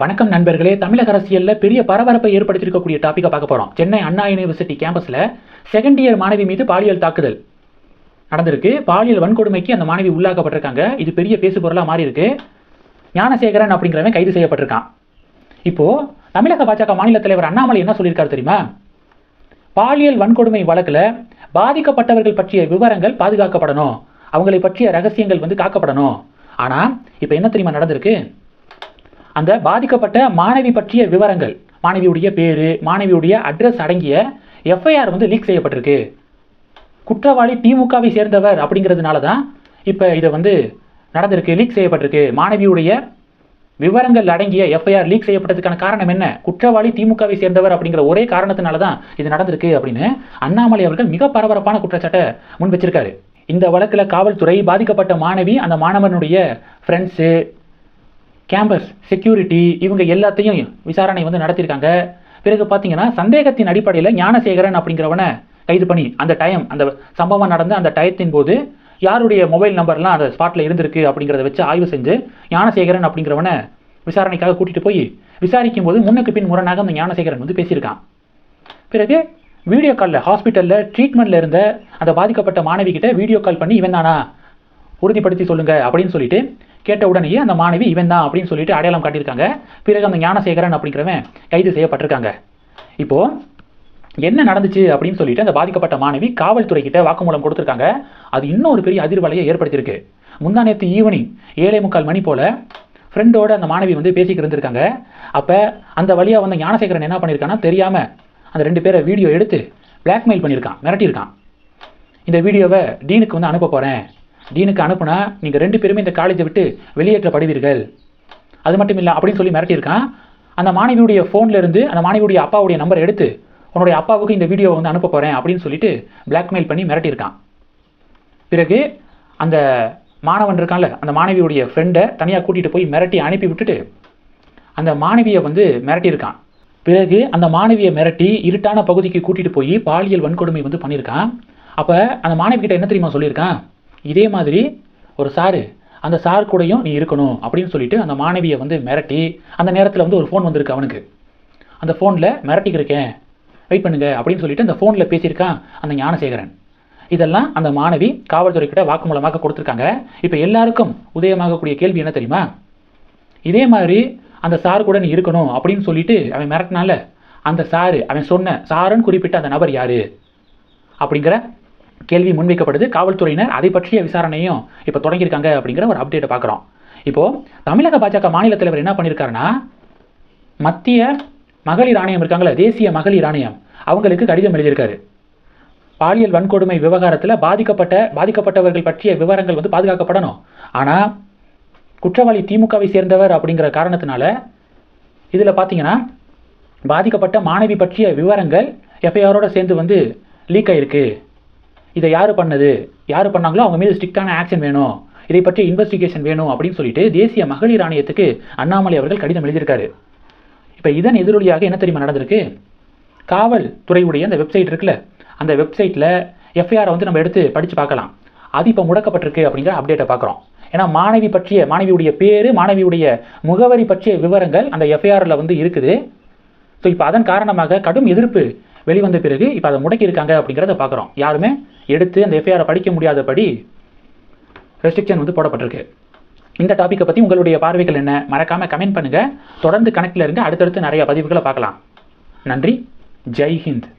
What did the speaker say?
வணக்கம் நண்பர்களே. தமிழக அரசியலில் பெரிய பரபரப்பை ஏற்படுத்தியிருக்கக்கூடிய டாப்பிக்கை பார்க்க போகிறோம் சென்னை அண்ணா யூனிவர்சிட்டி கேம்பஸில் செகண்ட் இயர் மாணவி மீது பாலியல் தாக்குதல் நடந்திருக்கு. பாலியல் வன்கொடுமைக்கு அந்த மாணவி உள்ளாக்கப்பட்டிருக்காங்க. இது பெரிய பேசு பொருளாக மாறி இருக்கு ஞானசேகரன் அப்படிங்கிறவன் கைது செய்யப்பட்டிருக்கான். இப்போது தமிழக பாஜக மாநில தலைவர் அண்ணாமலை என்ன சொல்லியிருக்காரு தெரியுமா? பாலியல் வன்கொடுமை வழக்கில் பாதிக்கப்பட்டவர்கள் பற்றிய விவரங்கள் பாதுகாக்கப்படணும். அவங்களை பற்றிய ரகசியங்கள் வந்து காக்கப்படணும். ஆனால் இப்போ என்ன தெரியுமா நடந்திருக்கு? அந்த பாதிக்கப்பட்ட மாணவி பற்றிய விவரங்கள் மாணவியுடைய பேரு மாணவியுடைய அட்ரஸ் அடங்கிய எஃப்ஐஆர் வந்து லீக் செய்யப்பட்டிருக்கு. குற்றவாளி திமுகவை சேர்ந்தவர் அப்படிங்கிறதுனால தான் இப்போ இதை வந்து நடந்திருக்கு லீக் செய்யப்பட்டிருக்கு. மாணவியுடைய விவரங்கள் அடங்கிய எஃப்ஐஆர் லீக் செய்யப்பட்டதுக்கான காரணம் என்ன? குற்றவாளி திமுகவை சேர்ந்தவர் அப்படிங்கிற ஒரே காரணத்தினால தான் இது நடந்திருக்கு அப்படின்னு அண்ணாமலை அவர்கள் மிக பரபரப்பான குற்றச்சாட்டை முன் வச்சிருக்காரு. இந்த வழக்கில் காவல்துறை பாதிக்கப்பட்ட மாணவி அந்த மாணவனுடைய ஃப்ரெண்ட்ஸு கேம்பஸ் செக்யூரிட்டி இவங்க எல்லாத்தையும் விசாரணை வந்து நடத்தியிருக்காங்க. பிறகு பார்த்தீங்கன்னா சந்தேகத்தின் அடிப்படையில் ஞானசேகரன் அப்படிங்கிறவனை கைது பண்ணி அந்த டைம் அந்த சம்பவம் நடந்த அந்த டயத்தின் போது யாருடைய மொபைல் நம்பர்லாம் அந்த ஸ்பாட்டில் இருந்திருக்கு அப்படிங்கிறத வச்சு ஆய்வு செஞ்சு ஞானசேகரன் அப்படிங்கிறவனை விசாரணைக்காக கூட்டிகிட்டு போய் விசாரிக்கும் போது முன்னுக்கு பின் முரணாக அந்த ஞானசேகரன் வந்து பேசியிருக்கான். பிறகு வீடியோ காலில் ஹாஸ்பிட்டலில் ட்ரீட்மெண்ட்டில் இருந்த அந்த பாதிக்கப்பட்ட மாணவிக்கிட்ட வீடியோ கால் பண்ணி இவன் தானா? உறுதிப்படுத்தி சொல்லுங்க அப்படின்னு சொல்லிட்டு கேட்ட உடனேயே அந்த மாணவி இவன் தான் அப்படின்னு சொல்லிட்டு அடையாளம் காட்டியிருக்காங்க. பிறகு அந்த ஞானசேகரன் அப்படிங்கிறவன் கைது செய்யப்பட்டிருக்காங்க. இப்போ என்ன நடந்துச்சு அப்படின்னு சொல்லிட்டு அந்த பாதிக்கப்பட்ட மாணவி காவல்துறை கிட்ட வாக்குமூலம் கொடுத்துருக்காங்க. அது இன்னும் ஒரு பெரிய அதிர்வலையை ஏற்படுத்தியிருக்கு. முந்தா நேற்று ஈவினிங் ஏழை முக்கால் மணி போல ஃப்ரெண்டோட அந்த மாணவி வந்து பேசிக்கிட்டு இருந்திருக்காங்க. அப்போ அந்த வழியாக வந்த ஞானசேகரன் என்ன பண்ணியிருக்கான்னா தெரியாமல் அந்த ரெண்டு பேரை வீடியோ எடுத்து பிளாக்மெயில் பண்ணியிருக்கான் மிரட்டியிருக்கான். இந்த வீடியோவை டீனுக்கு வந்து அனுப்ப போகிறேன் டீனுக்கு அனுப்புனா நீங்கள் ரெண்டு பேருமே இந்த காலேஜை விட்டு வெளியேற்றப்படுவீர்கள் அது மட்டும் இல்லை அப்படின்னு சொல்லி மிரட்டியிருக்கான். அந்த மாணவியுடைய ஃபோன்லேருந்து அந்த மாணவியுடைய அப்பாவுடைய நம்பர் எடுத்து உன்னுடைய அப்பாவுக்கு இந்த வீடியோவை வந்து அனுப்ப போகிறேன் அப்படின்னு சொல்லிட்டு பிளாக்மெயில் பண்ணி மிரட்டியிருக்கான். பிறகு அந்த மாணவன் இருக்கான்ல அந்த மாணவியுடைய ஃப்ரெண்டை தனியாக கூட்டிகிட்டு போய் மிரட்டி அனுப்பி விட்டுட்டு அந்த மாணவியை வந்து மிரட்டியிருக்கான். பிறகு அந்த மாணவியை மிரட்டி இருட்டான பகுதிக்கு கூட்டிகிட்டு போய் பாலியல் வன்கொடுமை வந்து பண்ணியிருக்கான். அப்போ அந்த மாணவிகிட்ட என்ன தெரியுமா சொல்லியிருக்கான்? இதே மாதிரி ஒரு சாரு அந்த சார் கூடயும் நீ இருக்கணும் அப்படின்னு சொல்லிட்டு அந்த மாணவியை வந்து மிரட்டி அந்த நேரத்தில் வந்து ஒரு ஃபோன் வந்திருக்கு அவனுக்கு. அந்த ஃபோனில் மிரட்டிக்கிருக்கேன். வெயிட் பண்ணுங்க அப்படின்னு சொல்லிட்டு அந்த ஃபோனில் பேசியிருக்கான் அந்த ஞானசேகரன். இதெல்லாம் அந்த மாணவி காவல்துறை கிட்ட வாக்குமூலமாக கொடுத்துருக்காங்க. இப்போ எல்லாருக்கும் உதயமாகக்கூடிய கேள்வி என்ன தெரியுமா? இதே மாதிரி அந்த சார் கூட நீ இருக்கணும் அப்படின்னு சொல்லிட்டு அவன் மிரட்டினால அந்த சாரு அவன் சொன்ன சாருன்னு குறிப்பிட்ட அந்த நபர் யாரு? அப்படிங்கிற கேள்வி முன்வைக்கப்படுது. காவல்துறையினர் அதை பற்றிய விசாரணையும் இப்போ தொடங்கியிருக்காங்க அப்படிங்கிற ஒரு அப்டேட்டை பார்க்குறோம் இப்போது தமிழக பாஜக மாநில தலைவர் என்ன பண்ணியிருக்காருன்னா மத்திய மகளிர் ஆணையம் இருக்காங்களே தேசிய மகளிர் ஆணையம் அவங்களுக்கு கடிதம் எழுதியிருக்காரு. பாலியல் வன்கொடுமை விவகாரத்தில் பாதிக்கப்பட்ட பாதிக்கப்பட்டவர்கள் பற்றிய விவரங்கள் வந்து பாதுகாக்கப்படணும். ஆனால் குற்றவாளி திமுகவை சேர்ந்தவர் அப்படிங்கிற காரணத்தினால இதில் பார்த்தீங்கன்னா பாதிக்கப்பட்ட மாணவி பற்றிய விவரங்கள் எஃப்ஐஆரோடு சேர்ந்து வந்து லீக் ஆகிருக்கு இதை யார் பண்ணது? யார் பண்ணாங்களோ அவங்க மீது ஸ்ட்ரிக்டான ஆக்ஷன் வேணும். இதை பற்றி இன்வெஸ்டிகேஷன் வேணும் அப்படின்னு சொல்லிட்டு தேசிய மகளிர் ஆணையத்துக்கு அண்ணாமலை அவர்கள் கடிதம் எழுதியிருக்காரு. இப்போ இதன் எதிரொலியாக என்ன தெரியுமா நடந்திருக்கு? காவல்துறையுடைய அந்த வெப்சைட் இருக்குல்ல அந்த வெப்சைட்டில் எஃப்ஐஆரை வந்து நம்ம எடுத்து படித்து பார்க்கலாம். அது இப்போ முடக்கப்பட்டிருக்கு அப்படிங்கிற அப்டேட்டை பார்க்குறோம். ஏன்னா மாணவி பற்றிய மாணவியுடைய பேர் மாணவியுடைய முகவரி பற்றிய விவரங்கள் அந்த எஃப்ஐஆரில் வந்து இருக்குது. ஸோ இப்போ அதன் காரணமாக கடும் எதிர்ப்பு வெளிவந்த பிறகு இப்போ அதை முடக்கியிருக்காங்க அப்படிங்கிறத பார்க்குறோம். யாருமே? எடுத்து அந்த எஃப்ஐஆரை படிக்க முடியாதபடி ரெஸ்ட்ரிக்ஷன் வந்து போடப்பட்டிருக்கு. இந்த டாப்பிக்கை பற்றி உங்களுடைய பார்வைகள் என்ன? மறக்காமல் கமெண்ட் பண்ணுங்கள் தொடர்ந்து கணக்கில் இருங்க. அடுத்தடுத்து நிறைய பதிவுகளை பார்க்கலாம். நன்றி. ஜெய் ஹிந்த்.